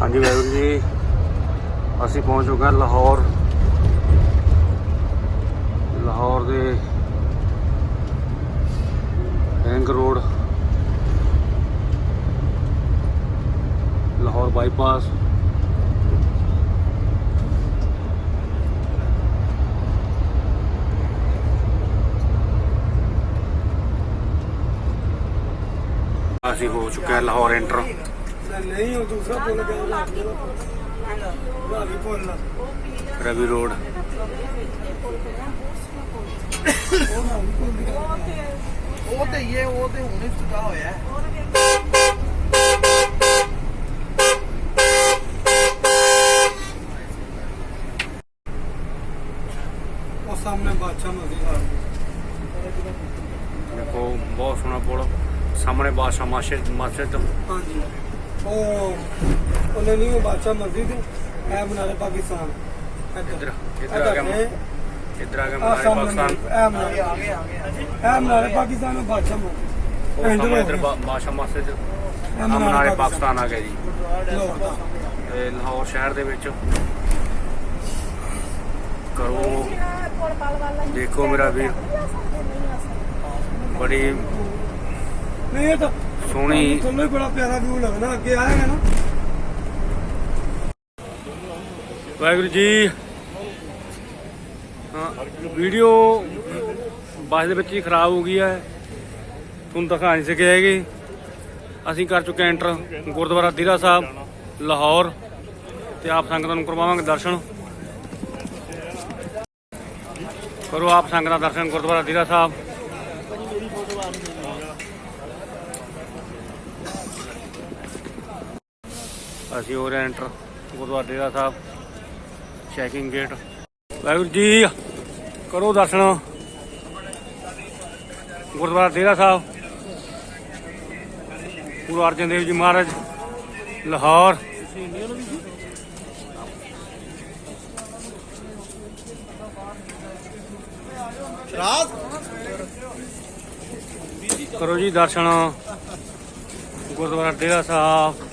ਹਾਂਜੀ ਵਾਹਿਗੁਰੂ ਜੀ, ਅਸੀਂ ਪਹੁੰਚ ਚੁੱਕੇ ਹਾਂ ਲਾਹੌਰ। ਲਾਹੌਰ ਦੇ ਰਿੰਗ ਰੋਡ ਲਾਹੌਰ ਬਾਈਪਾਸ ਅਸੀਂ ਹੋ ਚੁੱਕੇ ਹਾਂ ਲਾਹੌਰ ਐਂਟਰ ਨਹੀਂ ਉਹ ਦੂਸਰਾ ਪੁੱਲ ਗਿਆ ਰਾਵੀ ਪੁੱਲ ਰਵੀ ਰੋਡ। ਉਹ ਤੇ ਇਹ ਉਹ ਤੇ ਹੁਣੇ ਸੁਕਾ ਹੋਇਆ ਉਹ ਸਾਹਮਣੇ ਬਾਦਸ਼ਾਹ ਮਸਜਿਦ ਆ। ਦੇਖੋ ਬਹੁਤ ਸੋਹਣਾ ਪੁਲ ਸਾਹਮਣੇ ਬਾਦਸ਼ਾਹ ਮਸਜਿਦ ਮਸਜਿਦ ਹਾਂਜੀ। ਉਹ ਉਹਨੇ ਨਹੀਂ ਉਹ ਬਾਦਸ਼ਾਹ ਮਸਜਿਦ ਹੈ ਬਣਾ ਪਾਕਿਸਤਾਨ। ਇੱਧਰ ਇੱਧਰ ਆ ਗਿਆ ਇੱਧਰ ਆ ਗਿਆ ਆ ਮਨਾਰੇ ਸਾਹਮਣੇ ਪਾਕਿਸਤਾਨ। ਇਹ ਬਣਾ ਆ ਗਿਆ ਇਹ ਬਣਾ ਪਾਕਿਸਤਾਨ ਨੂੰ ਬਾਦਸ਼ਾਹ ਮਸਜਿਦ ਉਹ ਸਾਹਮਣੇ ਇੱਧਰ ਬਾ- ਬਾਦਸ਼ਾਹ ਮਸਜਿਦ ਇਹ ਆ ਮਨਾਰੇ ਪਾਕਿਸਤਾਨ ਆ ਗਿਆ ਜੀ। ਲਓ। ਤੇ ਲਾਹੌਰ ਸ਼ਹਿਰ ਦੇ ਵਿੱਚ। ਕਰੋ। ਦੇਖੋ ਮੇਰਾ ਵੀਰ। ਬੜੀ ਨਹੀਂ ਇਹ ਤਾਂ ਸੋਹਣੀ ਤੁਹਾਨੂੰ ਹੀ ਬੜਾ ਪਿਆਰਾ ਵਿਊ ਲੱਗਦਾ ਅੱਗੇ ਆਏਗਾ ਨਾ। ਵਾਹਿਗੁਰੂ ਜੀ। ਹਾਂ ਵੀਡੀਓ ਬੱਸ ਦੇ ਵਿੱਚ ਹੀ ਖਰਾਬ ਹੋ ਗਈ ਹੈ। ਤੁਹਾਨੂੰ ਦਿਖਾ ਨਹੀਂ ਸਕਿਆ ਹੈਗੇ। ਅਸੀਂ ਕਰ ਚੁੱਕੇ ਐਂਟਰ ਗੁਰਦੁਆਰਾ ਦੀਰਾ ਸਾਹਿਬ ਲਾਹੌਰ। ਤੇ ਆਪ ਸੰਗਤਾਂ ਨੂੰ ਕਰਵਾਵਾਂਗੇ ਦਰਸ਼ਨ। ਕਰੋ ਆਪ ਸੰਗਤਾਂ ਦਾ ਦਰਸ਼ਨ ਗੁਰਦੁਆਰਾ ਦੀਰਾ ਸਾਹਿਬ। ਅਸੀਂ ਹੋ ਰਹੇ ਹਾਂ enter Gurdwara Dera Sahib checking gate Waheguru ji ਕਰੋ ਦਰਸ਼ਨ। ਗੁਰਦੁਆਰਾ ਡੇਰਾ ਸਾਹਿਬ। ਗੁਰੂ ਅਰਜਨ ਦੇਵ ਜੀ ਮਹਾਰਾਜ ਲਾਹੌਰ। ਰਾਜ ਕਰੋ ਜੀ ਦਰਸ਼ਨ। ਗੁਰਦੁਆਰਾ ਡੇਰਾ ਸਾਹਿਬ।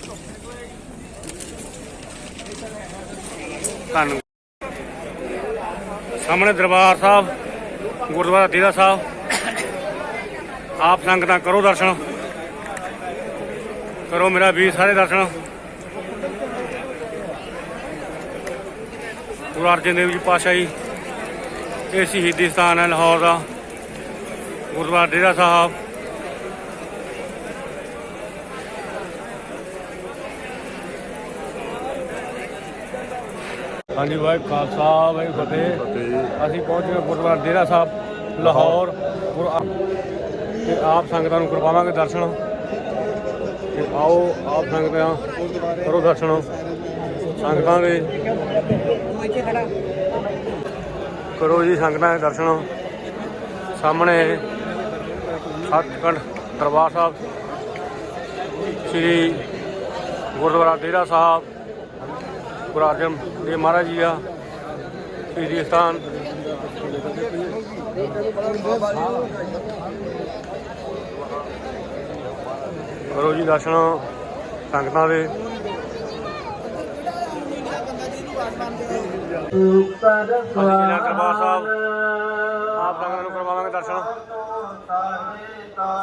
ਧੰਨ ਸਾਹਮਣੇ ਦਰਬਾਰ ਸਾਹਿਬ, ਗੁਰਦੁਆਰਾ ਡੇਰਾ ਸਾਹਿਬ। ਆਪ ਸੰਗਤਾਂ ਕਰੋ ਦਰਸ਼ਨ। ਕਰੋ ਮੇਰਾ ਵੀਰ ਸਾਰੇ ਦਰਸ਼ਨ। ਗੁਰੂ ਅਰਜਨ ਦੇਵ ਜੀ ਪਾਤਸ਼ਾਹੀ ਇਹ ਸ਼ਹੀਦੀ ਸਥਾਨ ਹੈ ਲਾਹੌਰ ਦਾ। ਗੁਰਦੁਆਰਾ ਡੇਰਾ ਸਾਹਿਬ। ਹਾਂਜੀ ਵਾਹਿਗੁਰੂ ਖਾਲਸਾ ਵਾਹਿਗੁਰੂ ਫਤਿਹ। ਅਸੀਂ ਪਹੁੰਚ ਗਏ ਗੁਰਦੁਆਰਾ ਡੇਰਾ ਸਾਹਿਬ ਲਾਹੌਰ। ਤੇ ਆਪ ਸੰਗਤਾਂ ਨੂੰ ਕਰਵਾਵਾਂਗੇ ਦਰਸ਼ਨ। ਤੇ ਆਓ ਆਪ ਸੰਗਤਾਂ ਕਰੋ ਦਰਸ਼ਨ। ਸੰਗਤਾਂ ਦੇ ਕਰੋ ਜੀ ਸੰਗਤਾਂ ਦੇ ਦਰਸ਼ਨ। ਸਾਹਮਣੇ ਸੱਚਖੰਡ ਦਰਬਾਰ ਸਾਹਿਬ। ਸ੍ਰੀ ਗੁਰਦੁਆਰਾ ਡੇਰਾ ਸਾਹਿਬ। ਗੁਰੂ ਅਰਜਨ ਦੇਵ ਮਹਾਰਾਜ ਜੀ ਦਾ ਸ਼ਹੀਦੀ ਸਥਾਨ। ਕਰੋ ਜੀ ਦਰਸ਼ਨ ਸੰਗਤਾਂ ਦੇ। ਦਰਬਾਰ ਸਾਹਿਬ ਆਪ ਸੰਗਤਾਂ ਨੂੰ ਕਰਵਾਵਾਂਗੇ ਦਰਸ਼ਨ।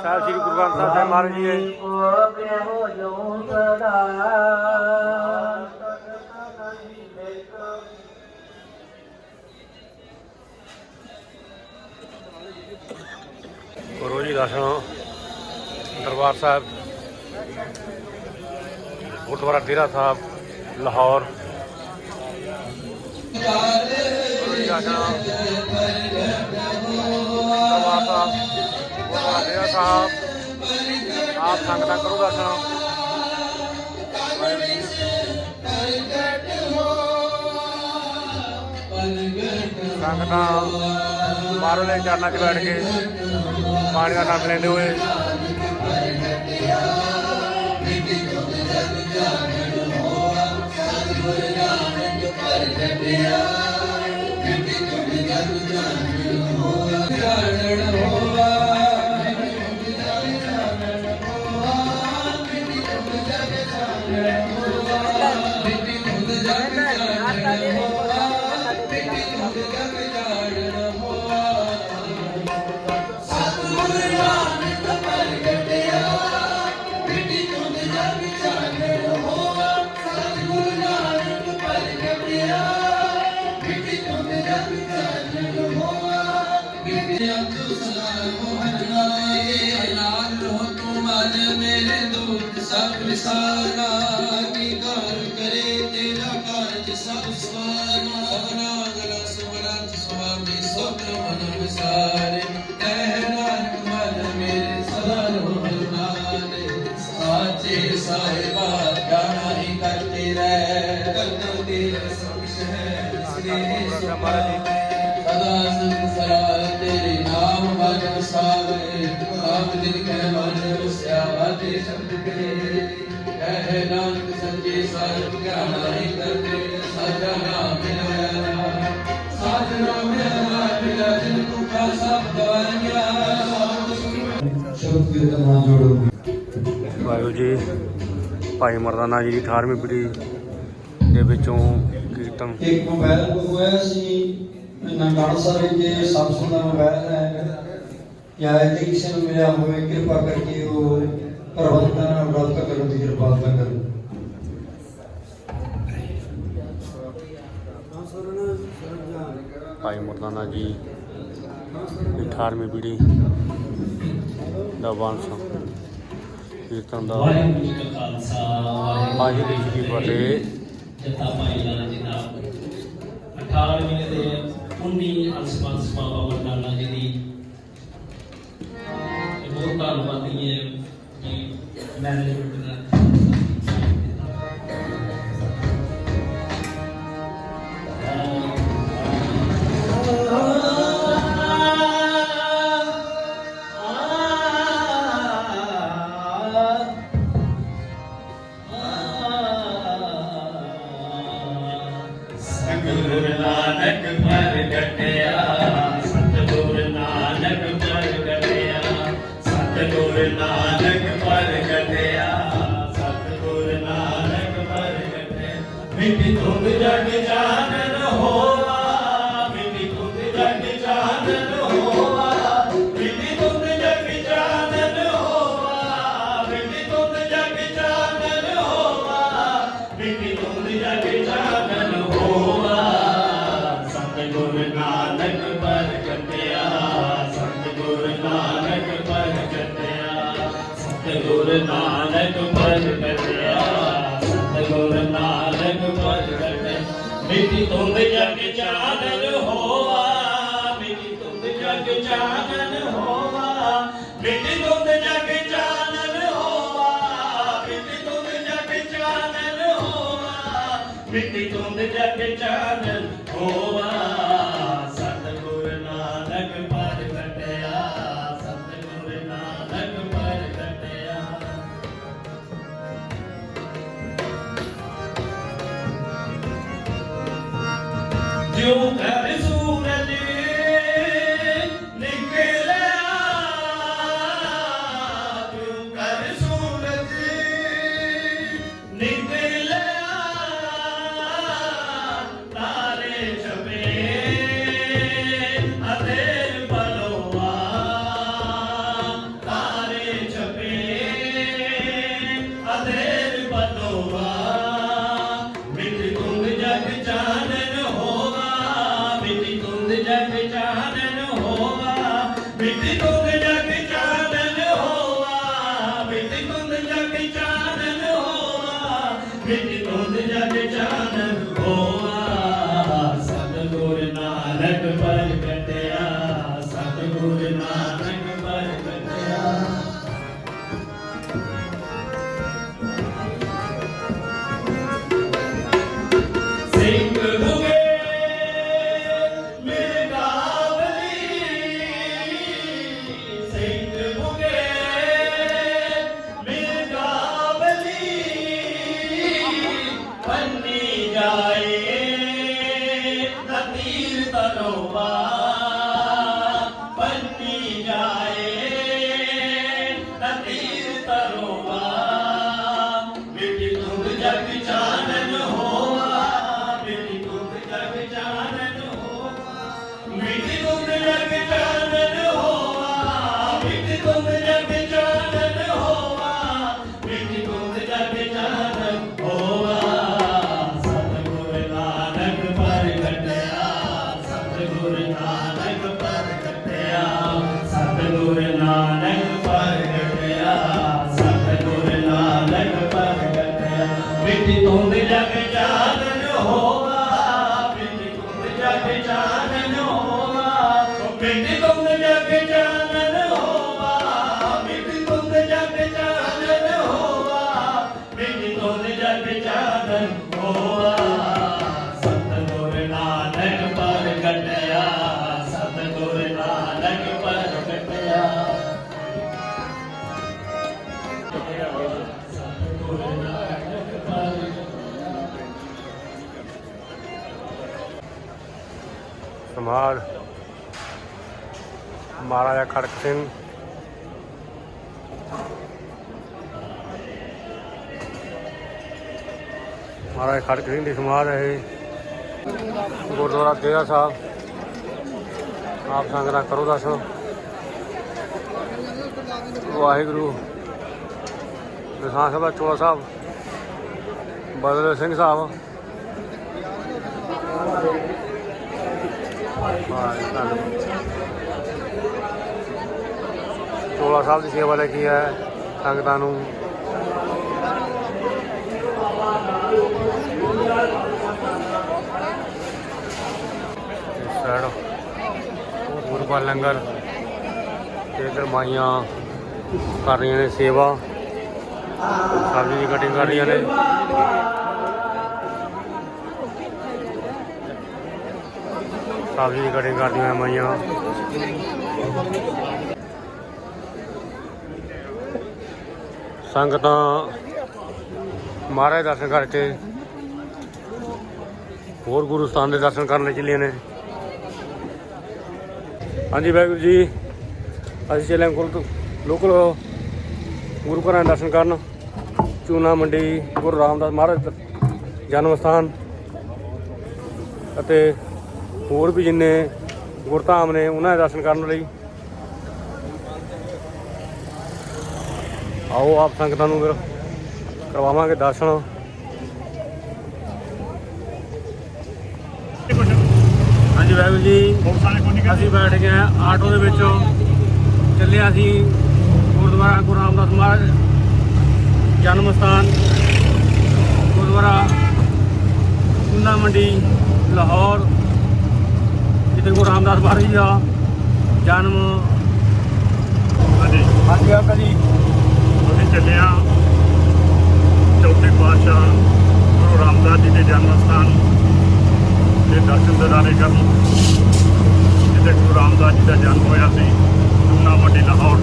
ਸਾਹਿਬ ਸ੍ਰੀ ਗੁਰੂ ਗ੍ਰੰਥ ਸਾਹਿਬ ਜੀ ਮਹਾਰਾਜ ਜੀ ਦੇ। ਕਰੋ ਜੀ, ਦਰਸ਼ਨ। ਦਰਬਾਰ ਸਾਹਿਬ, ਗੁਰਦੁਆਰਾ ਡੇਰਾ ਸਾਹਿਬ, ਲਾਹੌਰ। ਦਰਬਾਰ ਸਾਹਿਬ ਗੁਰਦੁਆਰਾ ਡੇਰਾ ਸਾਹਿਬ, ਆਪ ਸੰਗਤਾਂ ਕਰੋ ਦਰਸ਼ਨ। ਸੰਗਤਾਂ ਬਾਹਰਲੇ ਚਰਨਾਂ 'ਚ ਬੈਠ ਕੇ पानी का आनंद लेते हुए Yeah. ਸ੍ਰੀ ਸੁਭਾਏ ਸਦਾ ਸੰਸਰਾ ਤੇਰੇ ਨਾਮ ਮਨ ਵਸਾਵੇ ਆਪ ਦਿਨ ਕਹਿ ਮਨ ਵਸਿਆ ਬਾਤੇ ਸ਼ਬਦ ਕਰੇ। ਕਹਿ ਨਾਨਕ ਸੰਜੇ ਸਾਹਿਬ ਗਿਆਨ ਨਹੀਂ ਕਰਤੇ ਸਾਜਾ ਨਾਮ ਮਿਲਿਆ ਸਾਜ ਮਿਲਿਆ ਮਿਲਿਆ ਜਿਨ ਕੋ ਕਾ ਸਭ ਦਵਾਈਆ ਸ਼ਬਦ ਕੀਰਤਨ ਨਾਲ ਜੋੜੋ ਵਾਹਿਗੁਰੂ ਜੀ, ਭਾਈ ਮਰਦਾਨਾ ਜੀ ਦੀ 18ਵੀਂ ਪੀੜ੍ਹੀ ਦੇ ਵਿੱਚੋਂ सिस्टम एक मोबाइल मंगवाया सी ਨੰਦੜ ਸਾਹਿਬ ਦੇ ਸੈਮਸੰਗ ਦਾ ਮੋਬਾਈਲ ਹੈ। ਜਾਂ ਇਹ ਕਿਸੇ ਨੂੰ ਮਿਲਿਆ ਹੋਵੇ ਕਿਰਪਾ ਕਰਕੇ ਉਹ ਪ੍ਰਬੰਧਨ ਨਾਲ ਰابطਾ ਕਰਨ ਦੀ ਕਿਰਪਾਲਤਾ ਕਰੋ ਭਾਈ ਮੁਰਦਾਨਾ ਜੀ 18ਵੀਂ ਪੀੜੀ ਦਾ ਵੰਸ਼ ਕੀਰਤਨ ਦਾ ਵਾਹਿਗੁਰੂ ਜੀ ਕੀ ਫਤਿਹ। ਜਥਾ ਭਾਈ ਲਾਲ ਜੀ ਦਾ। 18 ਦੇ 19 ਅਲਸਪਾਸ ਬਾਬਾ ਮਰਦਾਨਾ ਜੀ ਦੀ ਬਹੁਤ ਧੰਨਵਾਦੀ ਹੈ ਕਿ ਮੈਨੇਜਮੈਂਟ ਦਾ ਮਿੱਟੀ ਤੁੰਗ ਜਗ ਚਾਨਣ ਹੋਵਾ ਸਤਿਗੁਰ ਨਾਨਕ ਪ੍ਰਗਟਿਆ ਸਤਿਗੁਰ ਨਾਨਕ ਪ੍ਰਗਟਿਆ ਜਿਉ ਸਮਾਲ ਮਹਾਰਾਜਾ ਖੜਕ ਸਿੰਘ। ਮਹਾਰਾਜ ਖੜਕ ਸਿੰਘ ਦੀ ਸਮਾਧ ਹੈ ਇਹ। ਗੁਰਦੁਆਰਾ ਡੇਰਾ ਸਾਹਿਬ। ਆਪ ਸੰਗਤਾਂ ਕਰੋ ਦਰਸ਼ਨ ਵਾਹਿਗੁਰੂ। ਵਿਧਾਨ ਸਭਾ ਚੋਲਾ ਸਾਹਿਬ। ਬਦਲ ਸਿੰਘ ਸਾਹਿਬ। ਚੋਲਾ ਸਾਹਿਬ ਦੀ ਸੇਵਾ ਲੈ ਕੀ ਹੈ ਸੰਗਤਾਂ ਨੂੰ ਇਸ ਸਾਈਡ ਗੁਰੂਪਾ ਲੰਗਰ ਤੇ ਇੱਧਰ ਮਾਈਆਂ ਕਰ ਰਹੀਆਂ ਨੇ ਸੇਵਾ। ਸਬਜ਼ੀ ਦੀ ਕਟਿੰਗ ਕਰ ਰਹੀਆਂ ਨੇ। ਸਬਜ਼ੀ ਦੀ ਕਟਿੰਗ ਕਰਦੀਆਂ ਮਾਈਆਂ। ਸੰਗਤਾਂ ਮਹਾਰਾਜ ਦਰਸ਼ਨ ਕਰਕੇ ਹੋਰ ਗੁਰੂ ਸਥਾਨ ਦੇ ਦਰਸ਼ਨ ਕਰਨ ਲਈ ਚੱਲੀਆਂ ਨੇ। ਹਾਂਜੀ ਵਾਹਿਗੁਰੂ ਜੀ। ਅਸੀਂ ਚੱਲੇ ਹਾਂ ਕੋਲ ਲੋਕਲ ਗੁਰੂ ਘਰਾਂ ਦੇ ਦਰਸ਼ਨ ਕਰਨ। ਚੂਨਾ ਮੰਡੀ ਗੁਰੂ ਰਾਮਦਾਸ ਮਹਾਰਾਜ ਜਨਮ ਸਥਾਨ। ਅਤੇ ਹੋਰ ਵੀ ਜਿੰਨੇ ਗੁਰਧਾਮ ਨੇ, ਉਹਨਾਂ ਦੇ ਦਰਸ਼ਨ ਕਰਨ ਲਈ। ਆਓ ਆਪ ਸੰਗਤਾਂ ਨੂੰ ਫਿਰ ਕਰਵਾਵਾਂਗੇ ਦਰਸ਼ਨ। ਹਾਂਜੀ ਵਾਹਿਗੁਰੂ ਜੀ ਅਸੀਂ ਬੈਠ ਗਏ ਆਟੋ ਦੇ ਵਿੱਚ। ਚੱਲੇ ਅਸੀਂ ਗੁਰਦੁਆਰਾ ਗੁਰੂ ਰਾਮਦਾਸ ਮਹਾਰਾਜ ਜਨਮ ਸਥਾਨ ਗੁਰਦੁਆਰਾ ਚੂਨਾ ਮੰਡੀ ਲਾਹੌਰ। ਜਿੱਥੇ ਗੁਰੂ ਰਾਮਦਾਸ ਮਹਾਰਾਜ ਜੀ ਦਾ ਜਨਮ। ਹਾਂਜੀ। ਆਕਾ ਜੀ। ਅਸੀਂ ਚੱਲੇ ਹਾਂ ਚੌਥੇ ਪਾਤਸ਼ਾਹ ਗੁਰੂ ਰਾਮਦਾਸ ਜੀ ਦੇ ਜਨਮ ਸਥਾਨ। ਦੇ ਕਰਨ ਜਿੱਥੇ ਗੁਰੂ ਰਾਮਦਾਸ ਜੀ ਦਾ ਜਨਮ ਹੋਇਆ ਸੀ ਚੂਨਾ ਮੰਡੀ ਲਾਹੌਰ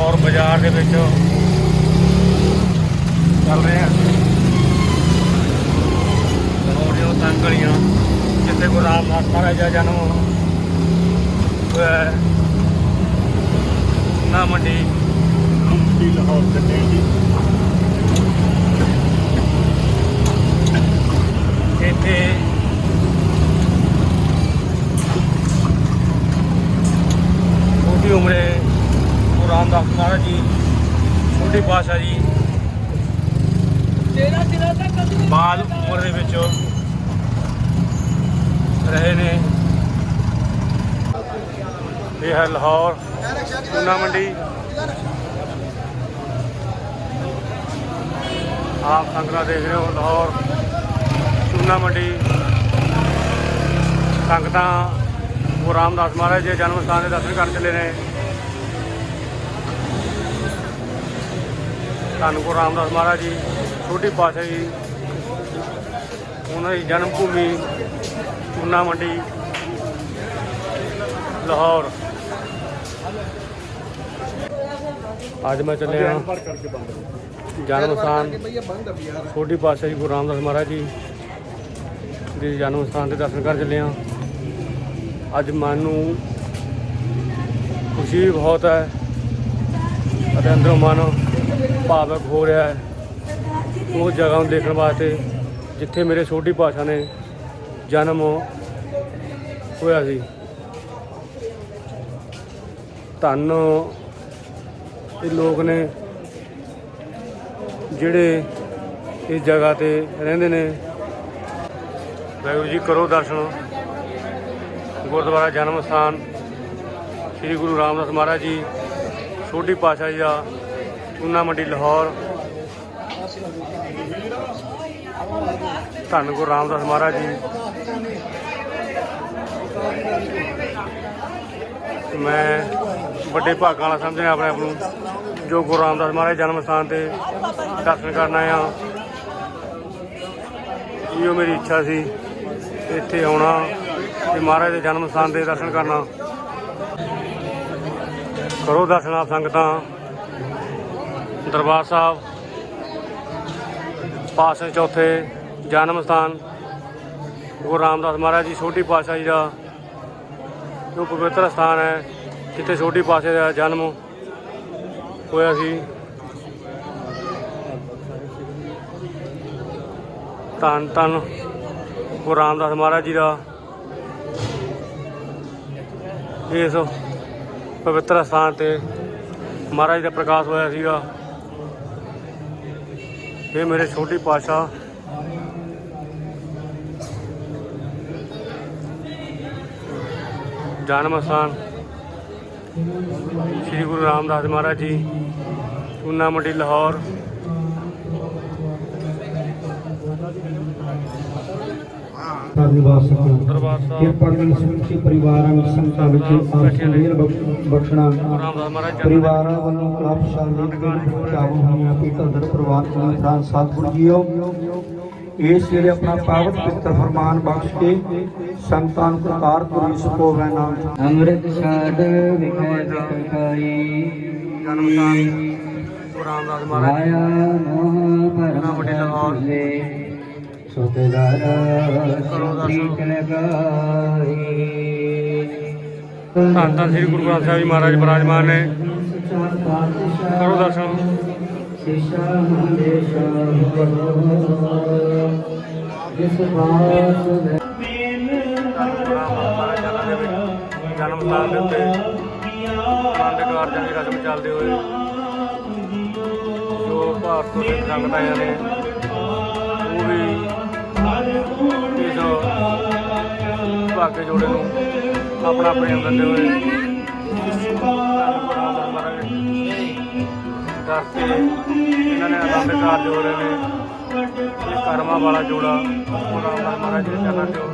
ਔਰ ਬਾਜ਼ਾਰ ਦੇ ਵਿੱਚ ਚੱਲ ਰਹੇ ਆ। ਲਾਹੌਰ ਜੋ ਤੰਗ ਗਲੀਆਂ ਜਿੱਥੇ ਗੁਰੂ ਰਾਮਦਾਸ ਮਹਾਰਾਜ ਦਾ ਜਨਮ ਹੋਇਆ ਨਾ ਮੰਡੀ। ਮੰਡੀ ਲਾਹੌਰ ਚੱਲੇ ਜੀ ਇੱਥੇ ਛੋਟੀ ਉਮਰੇ ਗੁਰੂ ਰਾਮਦਾਸ ਮਹਾਰਾਜ ਜੀ ਛੋਟੀ ਪਾਤਸ਼ਾਹ ਜੀ ਬਾਅਦ ਉਮਰ ਦੇ ਵਿੱਚ ਰਹੇ ਨੇ ਇਹ ਹੈ ਲਾਹੌਰ ਚੂਨਾ ਮੰਡੀ। ਆਪ ਸੰਗਤਾਂ ਦੇਖ ਰਹੇ ਹੋ ਲਾਹੌਰ ਚੂਨਾ ਮੰਡੀ। ਸੰਗਤਾਂ ਗੁਰੂ ਰਾਮਦਾਸ ਮਹਾਰਾਜ ਦੇ ਜਨਮ ਸਥਾਨ ਦੇ ਦਰਸ਼ਨ ਕਰਨ ਚਲੇ ਨੇ। ਧੰਨ ਗੁਰੂ ਰਾਮਦਾਸ ਮਹਾਰਾਜ ਜੀ, ਛੋਟੀ ਪਾਤਸ਼ਾਹ ਜੀ, ਉਹਨਾਂ ਦੀ ਜਨਮ ਭੂਮੀ ਚੂਨਾ ਮੰਡੀ, ਲਾਹੌਰ। ਅੱਜ ਮੈਂ ਚੱਲਿਆ ਜਨਮ ਸਥਾਨ ਛੋਟੀ ਪਾਤਸ਼ਾਹ ਜੀ ਗੁਰੂ ਰਾਮਦਾਸ ਮਹਾਰਾਜ ਜੀ। ਦੇ ਜਨਮ ਸਥਾਨ ਦੇ ਦਰਸ਼ਨ ਕਰਨ ਚੱਲੇ ਹਾਂ। ਅੱਜ ਮਨ ਨੂੰ ਖੁਸ਼ੀ ਬਹੁਤ ਹੈ ਅਤੇ ਅੰਦਰੋਂ ਮਨ ਭਾਵਕ ਹੋ ਰਿਹਾ ਹੈ। ਉਹ ਜਗ੍ਹਾ ਨੂੰ ਦੇਖਣ ਵਾਸਤੇ ਜਿੱਥੇ ਮੇਰੇ ਛੋਟੀ ਭਾਸ਼ਾ ਨੇ ਜਨਮ ਹੋਇਆ ਸੀ। ਧੰਨ ਇਹ ਲੋਕ ਨੇ ਜਿਹੜੇ ਇਸ ਜਗ੍ਹਾ ਤੇ ਰਹਿੰਦੇ ਨੇ। ਵਾਹਿਗੁਰੂ ਜੀ ਕਰੋ ਦਰਸ਼ਨ। ਗੁਰਦੁਆਰਾ ਜਨਮ ਸਥਾਨ, ਸ੍ਰੀ ਗੁਰੂ ਰਾਮਦਾਸ ਮਹਾਰਾਜ ਜੀ ਛੋਟੀ ਪਾਤਸ਼ਾਹ ਜੀ ਦਾ ਚੂਨਾ ਮੰਡੀ ਲਾਹੌਰ। ਧੰਨ ਗੁਰੂ ਰਾਮਦਾਸ ਮਹਾਰਾਜ ਜੀ। ਮੈਂ ਵੱਡੇ ਭਾਗਾਂ ਵਾਲਾ ਸਮਝਦਾ ਆਪਣੇ ਆਪ ਨੂੰ, ਜੋ ਗੁਰੂ ਰਾਮਦਾਸ ਮਹਾਰਾਜ ਜਨਮ ਸਥਾਨ ਤੇ ਦਰਸ਼ਨ ਕਰਨ ਆਇਆ ਇਹੋ ਮੇਰੀ ਇੱਛਾ ਸੀ ਇੱਥੇ ਆਉਣਾ ਤੇ ਮਹਾਰਾਜ ਦੇ ਜਨਮ ਸਥਾਨ ਦੇ ਦਰਸ਼ਨ ਕਰਨਾ। ਕਰੋ ਦਰਸ਼ਨ ਆਪ ਸੰਗਤਾਂ। ਦਰਬਾਰ ਸਾਹਿਬ ਪਾਸੇ ਚੌਥੇ ਜਨਮ ਸਥਾਨ, ਗੁਰੂ ਰਾਮਦਾਸ ਮਹਾਰਾਜ ਜੀ, ਛੋਟੀ ਪਾਤਸ਼ਾਹ ਜੀ ਦਾ ਜੋ ਪਵਿੱਤਰ ਸਥਾਨ ਹੈ। ਜਿੱਥੇ ਛੋਟੀ ਪਾਤਸ਼ਾਹ ਦਾ ਜਨਮ ਹੋਇਆ ਸੀ। ਧੰਨ ਧੰਨ ਗੁਰੂ ਰਾਮਦਾਸ ਮਹਾਰਾਜ ਜੀ ਦਾ ਇਸ ਪਵਿੱਤਰ ਸਥਾਨ ਤੇ ਮਹਾਰਾਜ ਦਾ ਪ੍ਰਕਾਸ਼ ਹੋਇਆ ਸੀਗਾ। ਇਹ ਮੇਰੇ ਛੋਟੀ ਪਾਤਸ਼ਾਹ, ਜਨਮ ਸਥਾਨ ਸ੍ਰੀ ਗੁਰੂ ਰਾਮਦਾਸ ਮਹਾਰਾਜ ਜੀ ਚੂਨਾ ਮੰਡੀ ਲਾਹੌਰ। ਨਿਵਾਸ ਸਕੇ ਦਰਬਾਰ ਸਾਹਿਬ। ਕਿਰਪਾ ਕਰਕੇ ਸਮੁੱਚੇ ਪਰਿਵਾਰਾਂ ਵਿੱਚ ਸੰਤਾਂ ਵਿੱਚ ਆਪ ਸੁਮੇਲ ਬਖਸ਼ਣਾ। ਪਰਿਵਾਰਾਂ ਵੱਲੋਂ ਕਲਾਪਸ਼ਾਲੀ ਦੇ ਚਾਵਲ ਹੋਈਆਂ ਪੀਤਲ ਦਰ ਪ੍ਰਵਾਨ ਨੂੰ ਫਰਾਂ ਸਤਿਗੁਰੂ ਜੀਓ ਇਸ ਵੇਲੇ ਆਪਣਾ ਪਾਵਨ ਪਿੱਤਰ ਫਰਮਾਨ ਬਖਸ਼ ਕੇ ਸੰਤਾਂ ਨੂੰ ਪ੍ਰਕਾਰ ਪੁਰੀ ਸਕੋਵੈ ਨਾਮ ਅੰਮ੍ਰਿਤ ਛਾੜ ਵਿਖੇ ਵਿਖਾਈ ਜਨਮ ਸਥਾਨ ਗੁਰੂ ਰਾਮਦਾਸ ਮਹਾਰਾਜ ਜੀ। ਮਾਇਆ ਮੋਹ ਨਾ ਵੱਡੀ ਲਾਹੌਰ। ਸੋਤੇਦਾਰ ਕਰੋ ਦਰਸ਼ਨ। ਧੰਨ ਧੰਨ ਸ੍ਰੀ ਗੁਰੂ ਗ੍ਰੰਥ ਸਾਹਿਬ ਜੀ ਮਹਾਰਾਜ ਬਿਰਾਜਮਾਨ ਨੇ। ਕਰੋ ਦਰਸ਼ਨ ਸਿਸ਼ਾ ਹੰਦੇਸ਼ਾ ਜਿਸ ਬਾਸ ਜਨਮ ਸਥਾਨ ਦੇ ਉੱਤੇ ਆਨੰਦ ਕਾਰਜਾਂ ਦੀ ਰਸਮ ਚੱਲਦੇ ਹੋਏ ਜੋ ਭਾਰਤ ਤੋਂ ਸਿੱਖ ਸੰਗਤਾਂ ਆਈਆਂ ਨੇ, ਉਹ ਵੀ ਇਸ ਭਾਗੇ ਜੋੜੇ ਨੂੰ ਆਪਣਾ ਪ੍ਰੇਮ ਦਿੰਦੇ ਹੋਏ। ਧੰਨ ਗੁਰੂ ਰਾਮਦਾਸ ਮਹਾਰਾਜ। ਦਰ ਤੇ ਇਹਨਾਂ ਨੇ ਆਨੰਦ ਕਾਰਜ ਹੋ ਰਹੇ ਨੇ। ਇਹ ਕਰਮਾਂ ਵਾਲਾ ਜੋੜਾ ਗੁਰੂ ਰਾਮਦਾਸ ਮਹਾਰਾਜ ਦੇ ਚਰਨਾਂ ਚੋਂ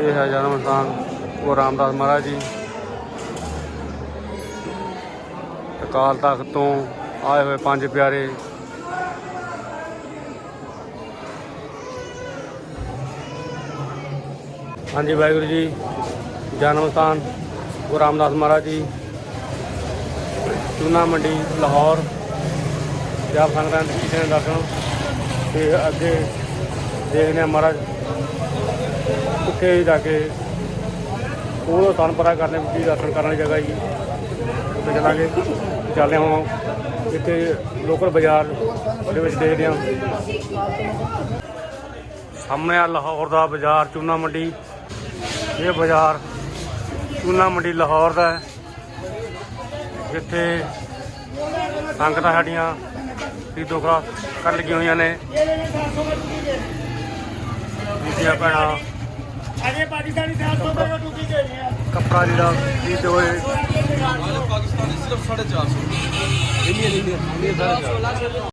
ਇਹ ਹੈ ਜਨਮ ਸਥਾਨ ਗੁਰੂ ਰਾਮਦਾਸ ਮਹਾਰਾਜ ਜੀ। ਅਕਾਲ ਤਖਤ ਤੋਂ ਆਏ ਹੋਏ ਪੰਜ ਪਿਆਰੇ। ਹਾਂਜੀ, ਵਾਹਿਗੁਰੂ ਜੀ, ਜਨਮ ਸਥਾਨ ਗੁਰੂ ਰਾਮਦਾਸ ਮਹਾਰਾਜ ਜੀ। ਚੂਨਾ ਮੰਡੀ, ਲਾਹੌਰ। ਪੰਜਾਬ ਸੰਗਤਾਂ ਦੇ ਕੀਤੇ ਨੇ ਦਰਸ਼ਨ। ਤੇ ਅੱਗੇ ਦੇਖਦੇ ਹਾਂ ਮਹਾਰਾਜ ਉੱਥੇ ਜਾ ਕੇ ਉਹ ਤੁਹਾਨੂੰ ਪਤਾ ਕਰਨੇ ਵੀ ਦਰਸ਼ਨ ਕਰਨ ਵਾਲੀ ਜਗ੍ਹਾ ਜੀ। ਉੱਥੇ ਚੱਲਾਂਗੇ। ਚੱਲਦੇ ਹਾਂ ਹੁਣ ਇੱਥੇ ਲੋਕਲ ਬਾਜ਼ਾਰ ਦੇ ਵਿੱਚ ਦੇਖਦੇ ਹਾਂ। ਸਾਹਮਣੇ ਆ ਲਾਹੌਰ ਦਾ ਬਾਜ਼ਾਰ, ਚੂਨਾ ਮੰਡੀ। ਇਹ ਬਾਜ਼ਾਰ ਚੂਨਾ ਮੰਡੀ ਲਾਹੌਰ ਦਾ ਹੈ। ਜਿੱਥੇ ਸੰਗਤਾਂ ਸਾਡੀਆਂ ਖਰੀਦੋ ਖਰਾ ਕਰਨ ਲੱਗੀਆਂ ਹੋਈਆਂ ਨੇ। ਬੀਬੀਆਂ ਭੈਣਾਂ? ਅਜੇ ਪਾਕਿਸਤਾਨੀ ਸੈਲ ਤੋਂ ਹੋਏ ਪਾਕਿਸਤਾਨੀ ਸਿਰਫ 450 ਇੰਡੀਅਨ ਇੰਡੀਅਨ ਇੰਡੀਅਨ 450